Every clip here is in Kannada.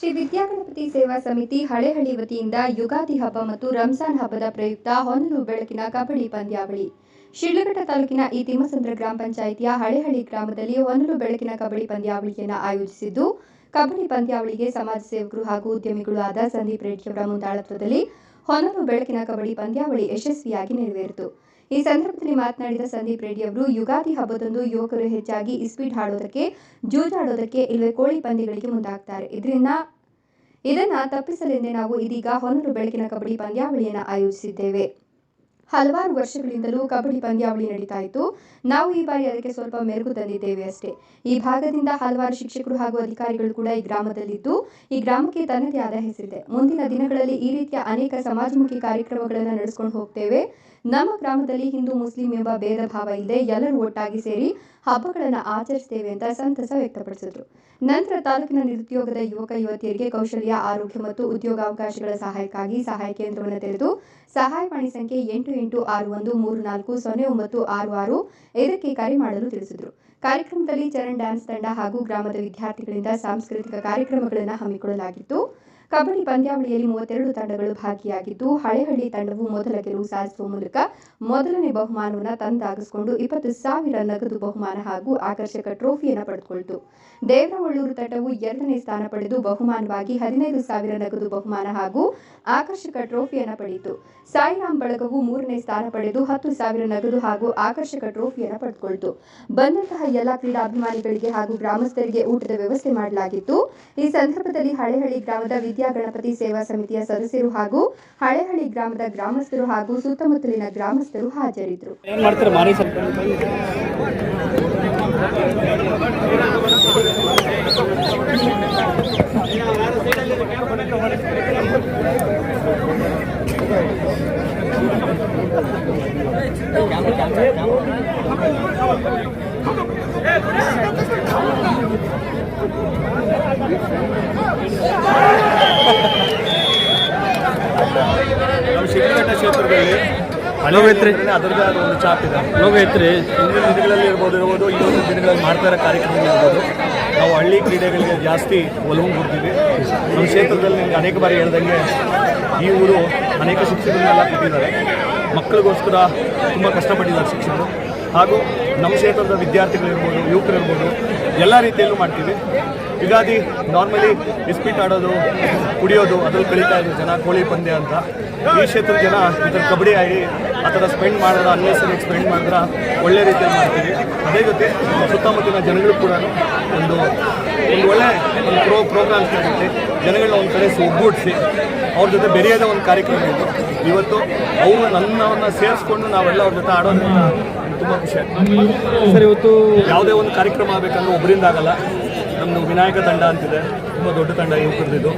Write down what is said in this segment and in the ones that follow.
ಶ್ರೀ ವಿದ್ಯಾಗಣಪತಿ ಸೇವಾ ಸಮಿತಿ ಹಳೆಹಳ್ಳಿ ವತಿಯಿಂದ ಯುಗಾದಿ ಹಬ್ಬ ಮತ್ತು ರಂಜಾನ್ ಹಬ್ಬದ ಪ್ರಯುಕ್ತ ಹೊನಲು ಬೆಳಕಿನ ಕಬಡ್ಡಿ ಪಂದ್ಯಾವಳಿ. ಶಿಡ್ಲಘಟ್ಟ ತಾಲೂಕಿನ ಈ ತಿಮ್ಮಸಂದ್ರ ಗ್ರಾಮ ಪಂಚಾಯಿತಿಯ ಹಳೆಹಳ್ಳಿ ಗ್ರಾಮದಲ್ಲಿ ಹೊನಲು ಬೆಳಕಿನ ಕಬಡ್ಡಿ ಪಂದ್ಯಾವಳಿಯನ್ನು ಆಯೋಜಿಸಿದ್ದು, ಕಬಡ್ಡಿ ಪಂದ್ಯಾವಳಿಗೆ ಸಮಾಜ ಸೇವಕರು ಹಾಗೂ ಉದ್ಯಮಿಗಳು ಆದ ಸಂದೀಪ್ ರೆಡ್ಡಿಯವರ ಮುಂದಾಳತ್ವದಲ್ಲಿ ಹೊನಲು ಬೆಳಕಿನ ಕಬಡ್ಡಿ ಪಂದ್ಯಾವಳಿ ಯಶಸ್ವಿಯಾಗಿ ನೆರವೇರಿತು. ಈ ಸಂದರ್ಭದಲ್ಲಿ ಮಾತನಾಡಿದ ಸಂದೀಪ್ ರೆಡ್ಡಿ ಅವರು, ಯುಗಾದಿ ಹಬ್ಬದಂದು ಯುವಕರು ಹೆಚ್ಚಾಗಿ ಇಸ್ಪೀಟ್ ಹಾಡೋದಕ್ಕೆ ಜೂಜಾಡೋದಕ್ಕೆ ಇಲ್ಲವೇ ಕೋಳಿ ಪಂದ್ಯಗಳಿಗೆ ಮುಂದಾಗ್ತಾರೆ. ಇದರಿಂದ, ಇದನ್ನ ತಪ್ಪಿಸಲೆಂದೇ ನಾವು ಇದೀಗ ಹೊನಲು ಬೆಳಕಿನ ಕಬಡ್ಡಿ ಪಂದ್ಯಾವಳಿಯನ್ನು ಆಯೋಜಿಸಿದ್ದೇವೆ. ಹಲವಾರು ವರ್ಷಗಳಿಂದಲೂ ಕಬಡ್ಡಿ ಪಂದ್ಯಾವಳಿ ನಡೀತಾ ಇತ್ತು ನಾವು ಈ ಬಾರಿ ಅದಕ್ಕೆ ಸ್ವಲ್ಪ ಮೆರುಗು ತಂದಿದ್ದೇವೆ ಅಷ್ಟೇ. ಈ ಭಾಗದಿಂದ ಹಲವಾರು ಶಿಕ್ಷಕರು ಹಾಗೂ ಅಧಿಕಾರಿಗಳು ಕೂಡ ಈ ಗ್ರಾಮದಲ್ಲಿದ್ದು, ಈ ಗ್ರಾಮಕ್ಕೆ ತನ್ನದೇ ಆದ ಹೆಸರಿದೆ. ಮುಂದಿನ ದಿನಗಳಲ್ಲಿ ಈ ರೀತಿಯ ಅನೇಕ ಸಮಾಜಮುಖಿ ಕಾರ್ಯಕ್ರಮಗಳನ್ನು ನಡೆಸಿಕೊಂಡು ಹೋಗ್ತೇವೆ. ನಮ್ಮ ಗ್ರಾಮದಲ್ಲಿ ಹಿಂದೂ, ಮುಸ್ಲಿಂ ಎಂಬ ಭೇದ ಭಾವ ಇಲ್ಲದೆ ಎಲ್ಲರೂ ಒಟ್ಟಾಗಿ ಸೇರಿ ಹಬ್ಬಗಳನ್ನು ಆಚರಿಸ್ತೇವೆ ಅಂತ ಸಂತಸ ವ್ಯಕ್ತಪಡಿಸಿದರು. ನಂತರ ತಾಲೂಕಿನ ನಿರುದ್ಯೋಗದ ಯುವಕ, ಯುವತಿಯರಿಗೆ ಕೌಶಲ್ಯ, ಆರೋಗ್ಯ ಮತ್ತು ಉದ್ಯೋಗಾವಕಾಶಗಳ ಸಹಾಯಕ್ಕಾಗಿ ಸಹಾಯ ಕೇಂದ್ರವನ್ನು ತೆರೆದು ಸಹಾಯವಾಣಿ ಸಂಖ್ಯೆ ಎಂಟು ಎಂಟು ಆರು ಒಂದು ಮೂರು ನಾಲ್ಕು ಸೊನ್ನೆ ಒಂಬತ್ತು ಆರು ಆರು ಇದಕ್ಕೆ ಕರೆ ಮಾಡಲು ತಿಳಿಸಿದರು. ಕಾರ್ಯಕ್ರಮದಲ್ಲಿ ಚರಣ್ ಡ್ಯಾನ್ಸ್ ತಂಡ ಹಾಗೂ ಗ್ರಾಮದ ವಿದ್ಯಾರ್ಥಿಗಳಿಂದ ಸಾಂಸ್ಕೃತಿಕ ಕಾರ್ಯಕ್ರಮಗಳನ್ನು ಹಮ್ಮಿಕೊಳ್ಳಲಾಗಿತ್ತು. ಕಬಡ್ಡಿ ಪಂದ್ಯಾವಳಿಯಲ್ಲಿ ಮೂವತ್ತೆರಡು ತಂಡಗಳು ಭಾಗಿಯಾಗಿದ್ದು, ಹಳೆಹಳ್ಳಿ ತಂಡವು ಮೊದಲ ಗೆಲುವು ಸಾಧಿಸುವ ಮೂಲಕ ಮೊದಲನೇ ಬಹುಮಾನವನ್ನು ತಂದಾಗಿಸಿಕೊಂಡು ಇಪ್ಪತ್ತು ಸಾವಿರ ನಗದು ಬಹುಮಾನ ಹಾಗೂ ಆಕರ್ಷಕ ಟ್ರೋಫಿಯನ್ನು ಪಡೆದುಕೊಳ್ತು. ದೇವರವಳ್ಳೂರು ತಂಡವು ಎರಡನೇ ಸ್ಥಾನ ಪಡೆದು ಬಹುಮಾನವಾಗಿ ಹದಿನೈದು ಸಾವಿರ ನಗದು ಬಹುಮಾನ ಹಾಗೂ ಆಕರ್ಷಕ ಟ್ರೋಫಿಯನ್ನು ಪಡೆಯಿತು. ಸಾಯಿರಾಮ್ ಬಳಗವು ಮೂರನೇ ಸ್ಥಾನ ಪಡೆದು ಹತ್ತು ಸಾವಿರ ನಗದು ಹಾಗೂ ಆಕರ್ಷಕ ಟ್ರೋಫಿಯನ್ನು ಪಡೆದುಕೊಳ್ತು. ಬಂದಂತಹ ಎಲ್ಲ ಕ್ರೀಡಾಭಿಮಾನಿಗಳಿಗೆ ಹಾಗೂ ಗ್ರಾಮಸ್ಥರಿಗೆ ಊಟದ ವ್ಯವಸ್ಥೆ ಮಾಡಲಾಗಿತ್ತು. ಈ ಸಂದರ್ಭದಲ್ಲಿ ಹಳೆಹಳ್ಳಿ ಗ್ರಾಮದ ವಿದ್ಯಾಗಣಪತಿ ಸೇವಾ ಸಮಿತಿಯ ಸದಸ್ಯರು ಹಾಗೂ ಹಳೆಹಳ್ಳಿ ಗ್ರಾಮದ ಗ್ರಾಮಸ್ಥರು ಹಾಗೂ ಸುತ್ತಮುತ್ತಲಿನ ಗ್ರಾಮಸ್ಥರು ಹಾಜರಿದ್ದರು. ನಮ್ಮ ಶಿಡ್ಲಘಟ್ಟ ಕ್ಷೇತ್ರದಲ್ಲಿ ಲೋಗೋ ಐತ್ರಿ? ಅದರದೇ ಆದ ಒಂದು ಚಾಪ್ ಇದೆ. ಲೋಗ ಹಿಂದಿನ ದಿನಗಳಲ್ಲಿ ಇರ್ಬೋದು ಇರ್ಬೋದು ಇನ್ನೊಂದು ದಿನಗಳಲ್ಲಿ ಮಾಡ್ತಾ ಇರೋ ಕಾರ್ಯಕ್ರಮ ಇರ್ಬೋದು. ನಾವು ಹಳ್ಳಿ ಕ್ರೀಡೆಗಳಿಗೆ ಜಾಸ್ತಿ ಒಲವು ಕೊಡ್ತೀವಿ ನಮ್ಮ ಕ್ಷೇತ್ರದಲ್ಲಿ ನಿಮ್ಗೆ ಅನೇಕ ಬಾರಿ ಹೇಳ್ದಂಗೆ ಈ ಊರು ಅನೇಕ ಶಿಕ್ಷಕರನ್ನೆಲ್ಲ ಕೊಟ್ಟಿದ್ದಾರೆ. ಮಕ್ಕಳಿಗೋಸ್ಕರ ತುಂಬ ಕಷ್ಟಪಟ್ಟಿದ್ದಾರೆ ಶಿಕ್ಷಕರು. ಹಾಗೂ ನಮ್ಮ ಕ್ಷೇತ್ರದ ವಿದ್ಯಾರ್ಥಿಗಳಿರ್ಬೋದು ಯುವಕರಿರ್ಬೋದು ಎಲ್ಲ ರೀತಿಯಲ್ಲೂ ಮಾಡ್ತೀವಿ. ಯುಗಾದಿ ನಾರ್ಮಲಿ ಇಸ್ಪೀಟ್ ಆಡೋದು ಕುಡಿಯೋದು ಅದ್ರಲ್ಲಿ ಕಳೀತಾ ಇದ್ರು ಜನ ಕೋಳಿ ಪಂದ್ಯ ಅಂತ. ಈ ಕ್ಷೇತ್ರದ ಜನ ಈ ಥರ ಕಬಡ್ಡಿ ಆಗಿ ಆ ಥರ ಸ್ಪೆಂಡ್ ಮಾಡಿದ್ರೆ ಅನ್ನೆಸರಿ ಸ್ಪೆಂಡ್ ಮಾಡಿದ್ರೆ ಒಳ್ಳೆ ರೀತಿಯಲ್ಲಿ ಮಾಡ್ತೀವಿ. ಅದೇ ಜೊತೆ ಸುತ್ತಮುತ್ತಲಿನ ಜನಗಳು ಕೂಡ ಒಂದು ಒಂದು ಒಳ್ಳೆ ಒಂದು ಪ್ರೋ ಪ್ರೋಗ್ರಾಮ್ಸ್ ನಡೆಯುತ್ತೆ ಜನಗಳನ್ನ ಒಂದು ಕಡೆ ಒಗ್ಗೂಡಿಸಿ ಅವ್ರ ಜೊತೆ ಬೆರೆಯದ ಒಂದು ಕಾರ್ಯಕ್ರಮ ಇತ್ತು ಇವತ್ತು ಅವರು ನನ್ನವನ್ನು ಸೇರಿಸ್ಕೊಂಡು ನಾವೆಲ್ಲ ಅವ್ರ ಜೊತೆ ಆಡೋದ್ರಿಂದ ತುಂಬ ಖುಷಿ ಆಗ್ತದೆ ಸರ್ ಇವತ್ತು ಯಾವುದೇ ಒಂದು ಕಾರ್ಯಕ್ರಮ ಆಗಬೇಕಂದ್ರೆ ಒಬ್ಬರಿಂದ ಆಗಲ್ಲ. ನಮ್ಮದು ವಿನಾಯಕ ತಂಡ ಅಂತಿದೆ. ತುಂಬ ದೊಡ್ಡ ತಂಡ ಯುವಕರದ್ದು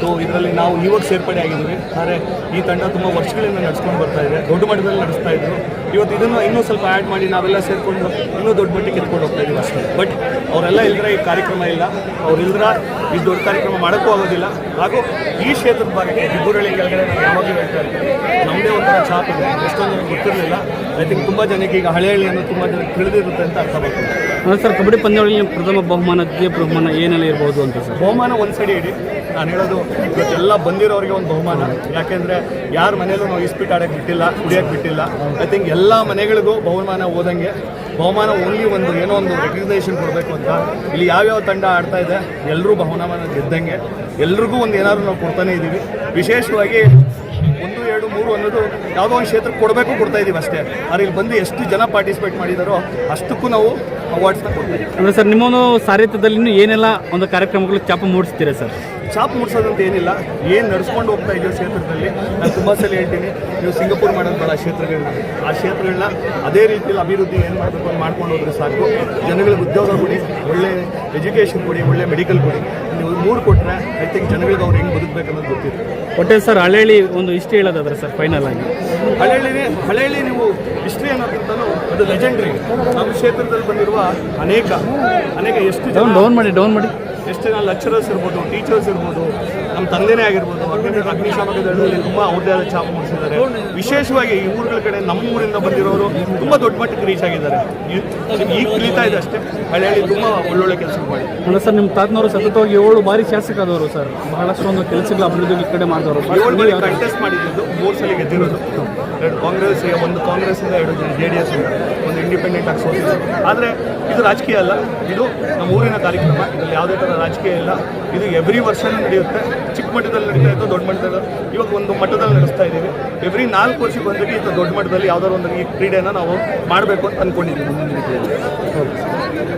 ಸೊ ಇದರಲ್ಲಿ ನಾವು ಇವಾಗ ಸೇರ್ಪಡೆ ಆಗಿದ್ದೀವಿ. ಆದರೆ ಈ ತಂಡ ತುಂಬ ವರ್ಷಗಳಿಂದ ನಡೆಸ್ಕೊಂಡು ಬರ್ತಾ ಇದೆ. ದೊಡ್ಡ ಮಟ್ಟದಲ್ಲಿ ನಡೆಸ್ತಾ ಇದ್ರು. ಇವತ್ತು ಇದನ್ನು ಇನ್ನೂ ಸ್ವಲ್ಪ ಆ್ಯಡ್ ಮಾಡಿ ನಾವೆಲ್ಲ ಸೇರಿಕೊಂಡು ಇನ್ನೂ ದೊಡ್ಡ ಮಟ್ಟಿಗೆ ಎತ್ಕೊಂಡು ಹೋಗ್ತಾ ಇದ್ದೀವಿ ಅಷ್ಟೇ. ಬಟ್ ಅವರೆಲ್ಲ ಇಲ್ಲದ್ರೆ ಈ ಕಾರ್ಯಕ್ರಮ ಇಲ್ಲ. ಅವ್ರು ಇಲ್ದ್ರ ಈ ದೊಡ್ಡ ಕಾರ್ಯಕ್ರಮ ಮಾಡೋಕ್ಕೂ ಆಗೋದಿಲ್ಲ. ಹಾಗೂ ಈ ಕ್ಷೇತ್ರದ ಬಗ್ಗೆ ದಿಬ್ಬುರಳ್ಳಿ ಕೆಳಗಡೆ ನಾವು ಯಾವಾಗಲೂ ಹೇಳ್ತಾ ಇರ್ತೀವಿ. ನಮ್ಮದೇ ಒಂಥರ ಛಾಪ್ ಇದೆ. ಎಷ್ಟೊಂದು ಜನಕ್ಕೆ ಗೊತ್ತಿರಲಿಲ್ಲ. ಐ ತಿಂಕ್ ತುಂಬ ಜನಕ್ಕೆ ಈಗ ಹಳೆ ಹಳ್ಳಿಯನ್ನು ತುಂಬ ಜನಕ್ಕೆ ತಿಳಿದಿರುತ್ತೆ ಅಂತ ಅರ್ಥ ಬರ್ತದೆ ಸರ್ ಕಬಡ್ಡಿ ಪಂದ್ಯಾವಳಿಯಲ್ಲಿ ಪ್ರಥಮ ಬಹುಮಾನ ದ್ವಿತೀಯ ಬಹುಮಾನ ಏನೆಲ್ಲ ಇರ್ಬೋದು ಅಂತ ಸರ್? ಬಹುಮಾನ ಒಂದು ಸೈಡ್ ಇಡಿ. ನಾನು ಹೇಳೋದು, ಇವತ್ತೆಲ್ಲ ಬಂದಿರೋರಿಗೆ ಒಂದು ಬಹುಮಾನ. ಯಾಕೆಂದರೆ ಯಾರ ಮನೇಲೂ ನಾವು ಇಸ್ಪೀಟ್ ಆಡೋಕ್ಕೆ ಬಿಟ್ಟಿಲ್ಲ ಕುಡಿಯೋಕ್ಕೆ ಬಿಟ್ಟಿಲ್ಲ. ಐ ಥಿಂಕ್ ಎಲ್ಲ ಮನೆಗಳಿಗೂ ಬಹುಮಾನ ಓದಂಗೆ ಬಹುಮಾನ ಓನ್ಲಿ ಒಂದು ಏನೋ ಒಂದು ರೆಕಗ್ನೈಸೇಷನ್ ಕೊಡಬೇಕು ಅಂತ. ಇಲ್ಲಿ ಯಾವ್ಯಾವ ತಂಡ ಆಡ್ತಾ ಇದೆ ಎಲ್ಲರೂ ಬಹುಮಾನ ಗೆದ್ದಂಗೆ. ಎಲ್ರಿಗೂ ಒಂದು ಏನಾದ್ರು ನಾವು ಕೊಡ್ತಾನೆ ಇದ್ದೀವಿ ವಿಶೇಷವಾಗಿ ಒಂದು, ಎರಡು, ಮೂರು ಅನ್ನೋದು ಯಾವುದೋ ಒಂದು ಕ್ಷೇತ್ರ ಕೊಡಬೇಕು ಕೊಡ್ತಾ ಇದ್ದೀವಿ ಅಷ್ಟೇ. ಆದರೆ ಇಲ್ಲಿ ಬಂದು ಎಷ್ಟು ಜನ ಪಾರ್ಟಿಸಿಪೇಟ್ ಮಾಡಿದಾರೋ ಅಷ್ಟಕ್ಕೂ ನಾವು ಅವಾರ್ಡ್ಸ್ನ ಕೊಡ್ತೀವಿ ಅಂದರೆ ಸರ್ ನಿಮ್ಮ ಒಂದು ಸಾರಥ್ಯದಲ್ಲಿ ಇನ್ನೂ ಏನೆಲ್ಲ ಒಂದು ಕಾರ್ಯಕ್ರಮಗಳು ಚಾಪ ಮೂಡಿಸ್ತೀರಾ ಸರ್? ಚಾಪ್ ಮೂಡಿಸೋದಂತ ಏನಿಲ್ಲ. ಏನು ನಡ್ಸ್ಕೊಂಡು ಹೋಗ್ತಾ ಇದೆಯೋ ಕ್ಷೇತ್ರದಲ್ಲಿ ನಾನು ತುಂಬ ಸಲ ಹೇಳ್ತೀನಿ. ನೀವು ಸಿಂಗಪುರ್ ಮಾಡೋದು ಬೇಡ ಕ್ಷೇತ್ರಗಳನ್ನ ಆ ಕ್ಷೇತ್ರಗಳನ್ನ ಅದೇ ರೀತಿಯಲ್ಲಿ ಅಭಿವೃದ್ಧಿ ಏನು ಮಾಡಬೇಕು ಅಂತ ಮಾಡ್ಕೊಂಡು ಹೋದ್ರೆ ಸಾಕು. ಜನಗಳಿಗೆ ಉದ್ಯೋಗ ಕೊಡಿ ಒಳ್ಳೆ ಎಜುಕೇಷನ್ ಕೊಡಿ ಒಳ್ಳೆ ಮೆಡಿಕಲ್ ಕೊಡಿ. ನೀವು ಮೂರು ಕೊಟ್ಟರೆ ಐ ಥಿಂಕ್ ಜನಗಳಿಗೆ ಅವ್ರು ಹೆಂಗೆ ಬದುಕಬೇಕು ಅನ್ನೋದು ಗೊತ್ತಿದೆ ಒಟ್ಟೆ ಸರ್ ಹಳೇಳಿ ಒಂದು ಇಷ್ಟು ಹೇಳೋದಾದ್ರೆ ಸರ್ ಫೈನಲ್ ಆಗಿ. ಹಳೇಳಿ ಹಳೇಳಿ ನೀವು ಹಿಸ್ಟ್ರಿ ಅನ್ನೋದಕ್ಕಿಂತಲೂ ಅದು ಲೆಜೆಂಡ್ರಿ ನಮ್ಮ ಕ್ಷೇತ್ರದಲ್ಲಿ ಬಂದಿರುವ ಅನೇಕ ಅನೇಕ ಎಷ್ಟು ಡೌನ್ ಮಾಡಿ ಡೌನ್ ಮಾಡಿ. ಎಷ್ಟು ಜನ ಲೆಕ್ಚರರ್ಸ್ ಇರ್ಬೋದು ಟೀಚರ್ಸ್ ಇರ್ಬೋದು ನಮ್ಮ ತಂದೆನೇ ಆಗಿರ್ಬೋದು ಅಗ್ನಿ ಅಗ್ನಿಶಾಮಕ ದಳದಲ್ಲಿ ತುಂಬ ಅವ್ರದೇ ಆದ ಛಾಪು ಮೂಡಿಸಿದ್ದಾರೆ. ವಿಶೇಷವಾಗಿ ಈ ಊರುಗಳ ಕಡೆ ನಮ್ಮ ಊರಿಂದ ಬಂದಿರೋರು ತುಂಬ ದೊಡ್ಡ ಮಟ್ಟಕ್ಕೆ ರೀಚ್ ಆಗಿದ್ದಾರೆ. ಈ- ಈಗ ಕಲಿತಾ ಇದೆ ಅಷ್ಟೇ. ಹಳ್ಳಿ ತುಂಬ ಒಳ್ಳೊಳ್ಳೆ ಕೆಲಸ ಮಾಡಿ ಅಲ್ಲ ಸರ್ ನಿಮ್ಮ ತಾತನವರು ಸತತವಾಗಿ ಏಳು ಬಾರಿ ಶಾಸಕರಾದವರು ಸರ್. ಬಹಳಷ್ಟು ಒಂದು ಕೆಲಸಗಳ ಅಭಿವೃದ್ಧಿ ಈ ಕಡೆ ಮಾಡಿದವರು. ಏಳು ಬಾರಿ ಕಂಟೆಸ್ಟ್ ಮಾಡಿದ್ದು ಮೂರು ಸಲ ಗೆದ್ದಿರೋದು. ಎರಡು ಈಗ ಒಂದು ಕಾಂಗ್ರೆಸ್ಸಿಂದ ಎರಡು ಜೆ ಡಿ ಎಸ್ ಒಂದು ಇಂಡಿಪೆಂಡೆಂಟ್ ಆಗಿ ಸೋತಿದೆ. ಆದರೆ ಇದು ರಾಜಕೀಯ ಅಲ್ಲ. ಇದು ನಮ್ಮ ಊರಿನ ಕಾರ್ಯಕ್ರಮ. ಇದರಲ್ಲಿ ಯಾವುದೇ ಥರ ರಾಜಕೀಯ ಇಲ್ಲ. ಇದು ಎವ್ರಿ ವರ್ಷನೂ ನಡೆಯುತ್ತೆ. ಚಿಕ್ಕ ಮಟ್ಟದಲ್ಲಿ ನಡೀತಾ ಇತ್ತು ದೊಡ್ಡ ಮಟ್ಟದಲ್ಲಿ. ಇವಾಗ ಒಂದು ಮಟ್ಟದಲ್ಲಿ ನಡೆಸ್ತಾ ಇದ್ದೀವಿ. ಎವ್ರಿ ನಾಲ್ಕು ವರ್ಷಕ್ಕೆ ಒಂದಾಗಿ ಇದು ದೊಡ್ಡ ಮಟ್ಟದಲ್ಲಿ ಯಾವುದಾದ್ರು ಒಂದು ಈ ಕ್ರೀಡೆನ ನಾವು ಮಾಡಬೇಕು ಅಂತ ಅಂದ್ಕೊಂಡಿದ್ದೀವಿ ಮುಂದಿನ ದಿನಗಳಲ್ಲಿ